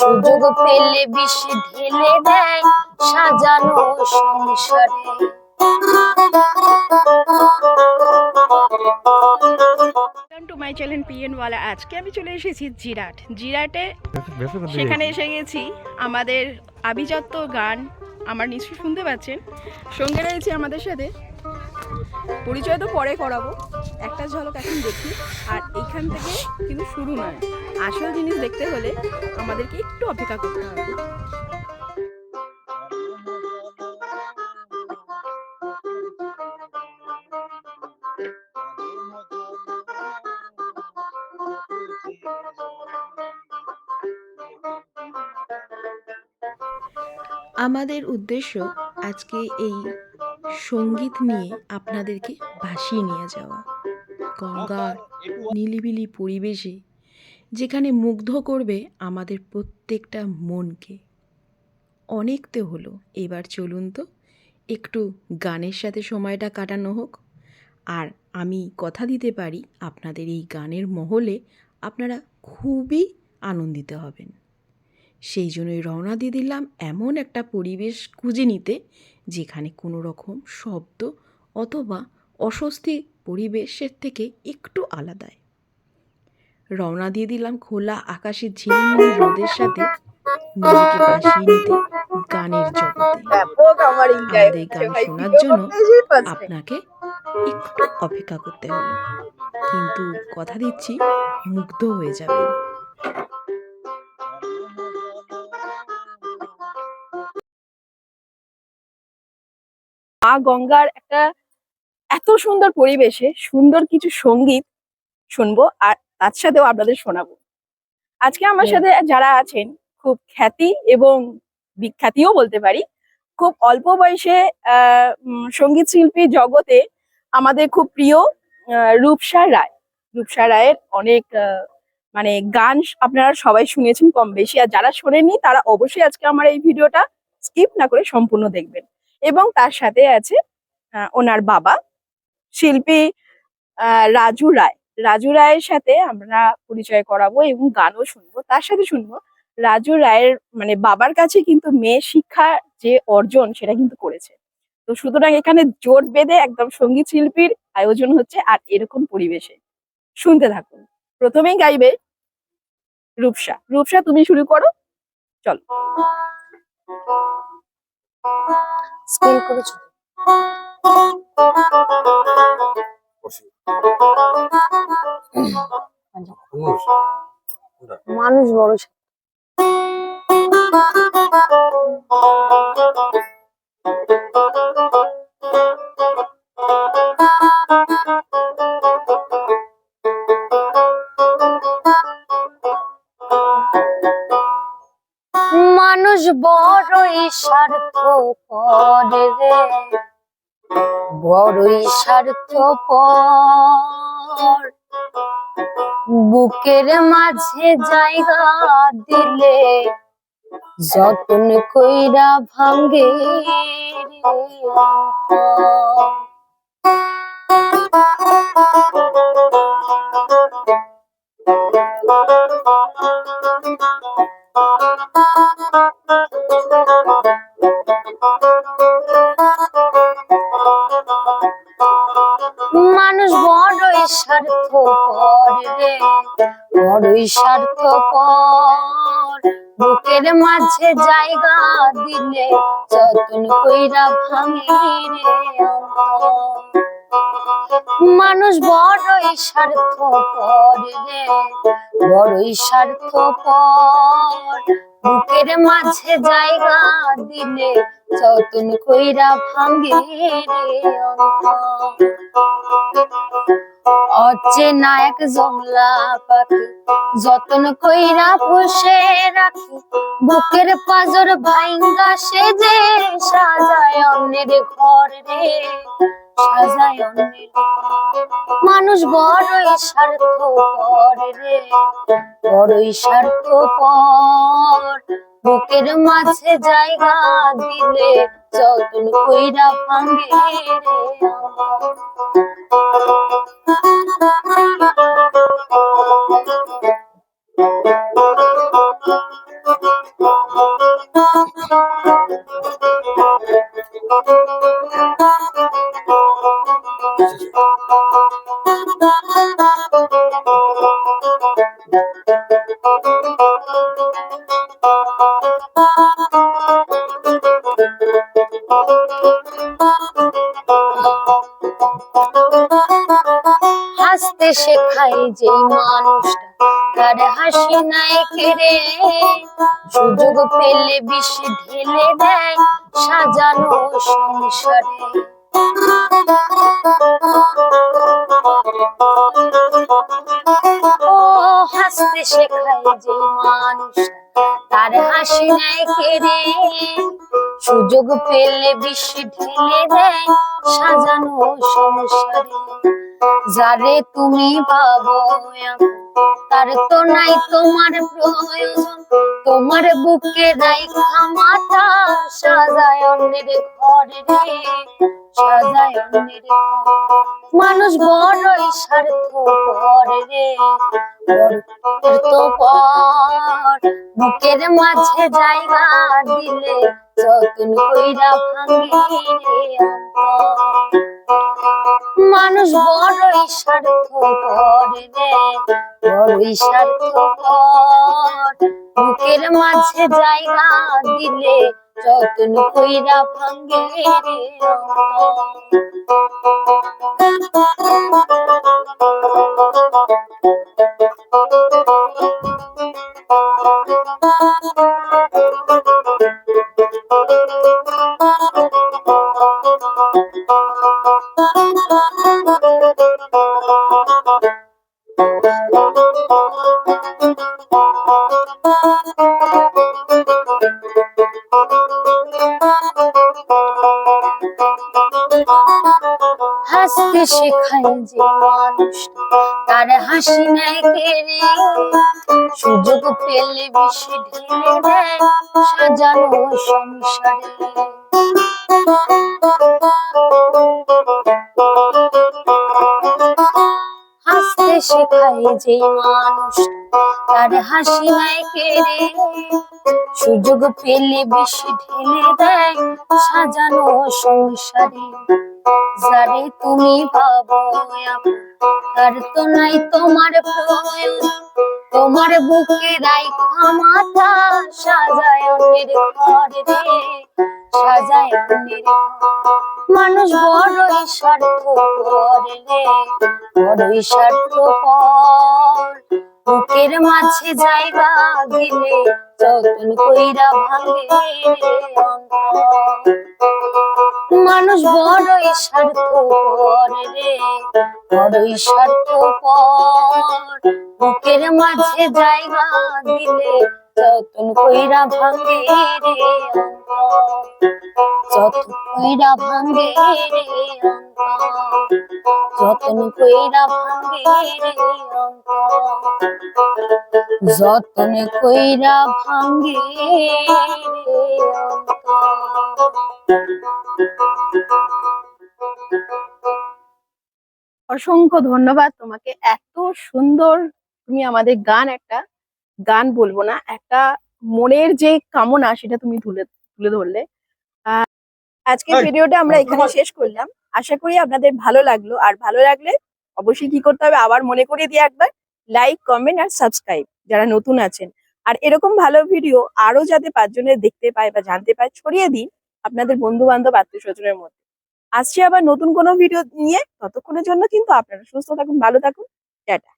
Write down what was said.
সুযোগ পেলে বিষ ঢেলে দেয় সাজানো সংসারে। টু মাই চ্যানেল পিএন আজকে আমি চলে এসেছি জিরাট। জিরাটে সেখানে এসে গেছি আমাদের আভিজাত্য গান। আমার নিশ্চয়ই শুনতে পাচ্ছেন। সঙ্গে রয়েছে আমাদের সাথে। পরিচয় তো পরে করাবো। একটা ঝলক এখন দেখি। আর এইখান থেকে কিন্তু শুরু নয়। আসল জিনিস দেখতে হলে আমাদেরকে একটু অপেক্ষা করতে হবে। আমাদের উদ্দেশ্য আজকে এই সংগীত নিয়ে আপনাদেরকে ভাসিয়ে নিয়ে যাওয়া। গঙ্গার নিলিবিলি পরিবেশে যেখানে মুগ্ধ করবে আমাদের প্রত্যেকটা মনকে। অনেকতে হলো, এবার চলুন তো, একটু গানের সাথে সময়টা কাটানো হোক। আর আমি কথা দিতে পারি, আপনাদের এই গানের মহলে আপনারা খুবই আনন্দিত হবেন। সেই জন্যই রওনা দিয়ে দিলাম এমন একটা পরিবেশ খুঁজে নিতে, যেখানে কোনো রকম শব্দ অথবা অস্বস্তি পরিবেশের থেকে একটু আলাদায় রওনা দিয়ে দিলাম খোলা আকাশের ঝিলমিল রোদের সাথে নিজেকে ভাসিয়ে নিতে গানের জগতে। আমাদের গান শোনার জন্য। আপনাকে একটু অপেক্ষা করতে হলো কিন্তু কথা দিচ্ছি মুগ্ধ হয়ে যাবেন। মা গঙ্গার একটা এত সুন্দর পরিবেশে সুন্দর কিছু সংগীত শুনব আর তার সাথেও আপনাদের শোনাবো। আজকে আমার সাথে যারা আছেন খুব খ্যাতি এবং বিখ্যাতিও বলতে পারি খুব অল্প বয়সে আহ, সংগীত শিল্পী জগতে আমাদের খুব প্রিয় রূপসা রায়। রূপসা রায়ের অনেক মানে গান আপনারা সবাই শুনেছেন কম বেশি আর যারা শোনেননি তারা অবশ্যই আজকে আমার এই ভিডিওটা স্কিপ না করে সম্পূর্ণ দেখবেন। এবং তার সাথে আছে ওনার বাবা শিল্পী আহ, রাজু রায়। রাজু রায়ের সাথে আমরা পরিচয় করাবো এবং গানও শুনব। তার সাথে শুনব। রাজু রায়ের মানে বাবার কাছে কিন্তু মেয়ে শিক্ষা যে অর্জন সেটা কিন্তু করেছে। তো সুতরাং এখানে জোট বেঁধে একদম সংগীত শিল্পীর আয়োজন হচ্ছে আর এরকম পরিবেশে। শুনতে থাকুন। প্রথমেই গাইবে রূপসা। রূপসা তুমি শুরু করো। চলো। স্কেল করেছ মানুষ বড়। মানুষ বড়ই স্বার্থ পরে রে বড়ই স্বার্থ পর বুকের মাঝে জায়গা দিলে যতন কইরা ভাঙ্গে অন্তর। মাঝে জায়গা দিলে যতন কইরা ভাঙে রে অন্তর। মানুষ বড়ই স্বার্থ রে, বড়ই স্বার্থ বুকের মাঝে জায়গা দিলে যতন কইরা ভাঙে রে অন্তর। অচেনা এক জংলা পাখি যতন কইরা পুষে রাখি। বুকের পাজর ভাইঙ্গা সে যে সাজায় অন্যের ঘর রে, সাজায়। মানুষ বড়ই স্বার্থ রে, বড়ই স্বার্থ পর বুকের মাঝে জায়গা দিলে যতন কইরা ভাঙে রে হাসতে শেখায় যেই মানুষটা, তার হাসি নাই কেড়ে। সুযোগ পেলে বিষ ঢেলে দেয় সাজানো সংসারে। হাসতে শেখায় যে মানুষ তার হাসি নাই কেড়ে সুযোগ পেলে বিষ ঢেলে দেয় সাজানো সংসারে। যারে তুমি পাবো তার তো নাই তোমার প্রয়োজন। তোমার বুকে রাইখা মাথা মানুষ বড়ই স্বার্থ রে তো পর বুকের মাঝে জায়গা দিলে যতন কইরা ভাঙে রে মানুষ বড়ই স্বার্থ করে রে, বড়ই স্বার্থ বুকের মাঝে জায়গা দিলে যতন কইরা ভাঙ্গে রে অন্তর। হাসতে শেখায় যে মানুষ তার হাসি নাই কেড়ে সুযোগ পেলে বেশি ঢেলে দেয়, সাজানো সংসারে। হাসতে শেখায় যে মানুষ তার হাসি কেড়ে সুযোগ পেলে বেশি ঢেলে দেয়, সাজানো সংসারে। যারে তুমি ভাবো তার তো নাই তোমার প্রয়োজন তোমার বুকে রাইখা মাথা, সাজায় অন্যের ঘরে সাজায় অন্যের মানুষ বড়ই স্বার্থ করে রে, বড়ই স্বার্থ বুকের মাঝে জায়গা দিলে যতন কইরা ভাঙে মানুষ ঈশ্বর বড় রে। বড়ই পর বুকের মাঝে জায়গা দিলে যতন কইরা ভাঙ্গে রে যতন কইরা ভাঙে রে যতন কইরা ভাঙে রে যতন কইরা ভাঙে রে অন্তর। অসংখ্য ধন্যবাদ তোমাকে, এত সুন্দর তুমি আমাদের গান একটা গান বলব না একটা মনের যে কামনা সেটা তুমি তুলে তুলে ধরলে। আজকের ভিডিওটা আমরা এখানে শেষ করলাম। আশা করি আপনাদের ভালো লাগল। আর ভালো লাগলে অবশ্যই কি করতে হবে আবার মনে করিয়ে দিয়ে একবার লাইক কমেন্ট আর সাবস্ক্রাইব যারা নতুন আছেন। আর এরকম ভালো ভিডিও আরও যাতে পাঁচজনের দেখতে পায় বা জানতে পায় ছড়িয়ে দিন আপনাদের বন্ধু বান্ধব আত্মীয় স্বজনের মধ্যে। আসছি আবার নতুন কোনো ভিডিও নিয়ে। ততক্ষণের জন্য কিন্তু আপনারা সুস্থ থাকুন ভালো থাকুন। টাটা।